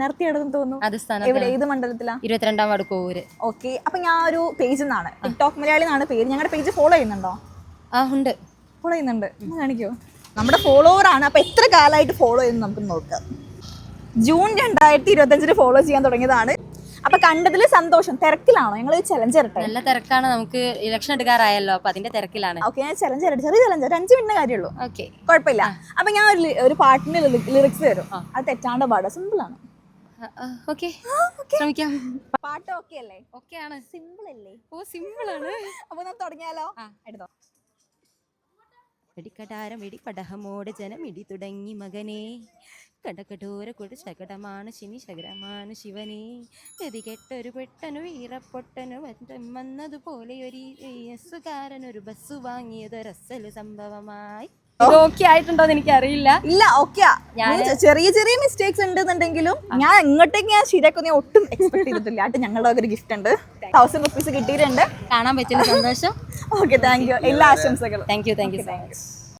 സ്ഥാനാർത്ഥിയാണെന്ന് തോന്നുന്നു. അത് എവിടെ? ഏത് മണ്ഡലത്തിലാ? ഇരുപത്തിരണ്ടാം വാർഡ് കോവൂര് ഓക്കെ. അപ്പൊ ഞാൻ ഒരു പേജിൽ നിന്നാണ്. ടിക്ടോക്ക് മലയാളി എന്നാണ് പേര്. ഞങ്ങളുടെ പേജ് ഫോളോ ചെയ്യുന്നുണ്ടോ? ആ ഉണ്ട്. ഫോളോ ചെയ്യുന്നുണ്ട്. ഒന്ന് കാണിക്കോ. നമ്മുടെ ഫോളോവർ ആണ്. അപ്പൊ എത്ര കാലമായിട്ട് ഫോളോ ചെയ്യുന്നു നമുക്ക് നോക്കാം. ജൂൺ രണ്ടായിരത്തി ഇരുപത്തഞ്ചിന് ഫോളോ ചെയ്യാൻ തുടങ്ങിയതാണ്. അപ്പൊ കണ്ടതിൽ സന്തോഷം. തിരക്കിലാണോ? ഞങ്ങൾ ചലഞ്ച് ഇരട്ടെ നല്ല തിരക്കാണ്. നമുക്ക് ഇലക്ഷൻ എടുക്കാറായല്ലോ. അപ്പൊ അതിന്റെ തിരക്കിലാണ്. ഓക്കെ ഞാൻ ചലഞ്ച് ഇരട്ടെ ചെറിയ ചലഞ്ച് ഒരു അഞ്ച് മിനിറ്റ് കാര്യമുള്ളൂ ഓക്കെ. കുഴപ്പമില്ല. അപ്പൊ ഞാൻ ഒരു ഒരു പാട്ടിന്റെ ലിറിക്സ് തരും. അത് തെറ്റാണ്ട് പാടുക. സിമ്പിൾ ആണ്. ഓക്കെ. ശ്രമിക്കാം. പാട്ട് ഓക്കെ അല്ലേ? ഓക്കെ ആണ് സിമ്പിൾ അല്ലേ ഓ സിമ്പിൾ ആണ് അപ്പൊ നമുക്ക് തുടങ്ങിയാലോ. എടുത്തോ. വെടിക്കടാരം വെടിപ്പടഹമോട് ജനം ഇടി തുടങ്ങി മകനെ. കടകടോര കൊടു ശകടമാണ് ശനി ശകരമാണ് ശിവനെ. ഗതി കെട്ടൊരു പെട്ടനു ഈറപ്പൊട്ടനു വന്നതുപോലെ ഒരു യേസുകാരൻ ഒരു ബസ് വാങ്ങിയതൊരസൽ സംഭവമായി. ഓക്കെ എന്ന് എനിക്കറിയില്ല. ഇല്ല ഓക്കെ ചെറിയ ചെറിയ മിസ്റ്റേക്സ് ഉണ്ടെന്നുണ്ടെങ്കിലും ഞാൻ എങ്ങോട്ടേക്ക് ഞാൻ ശരിയാക്കുന്ന ഒട്ടും എക്സ്പെക്ട് ചെയ്തിട്ടില്ല. ആയിട്ട് ഞങ്ങളുടെ ഒരു ഗിഫ്റ്റ് ഉണ്ട്. തൗസൻഡ് റുപ്പീസ് കിട്ടിയിട്ടുണ്ട്. കാണാൻ പറ്റുന്ന സന്തോഷം. ഓക്കെ താങ്ക് യു എല്ലാ ആശംസകളും. Thank you thank you so much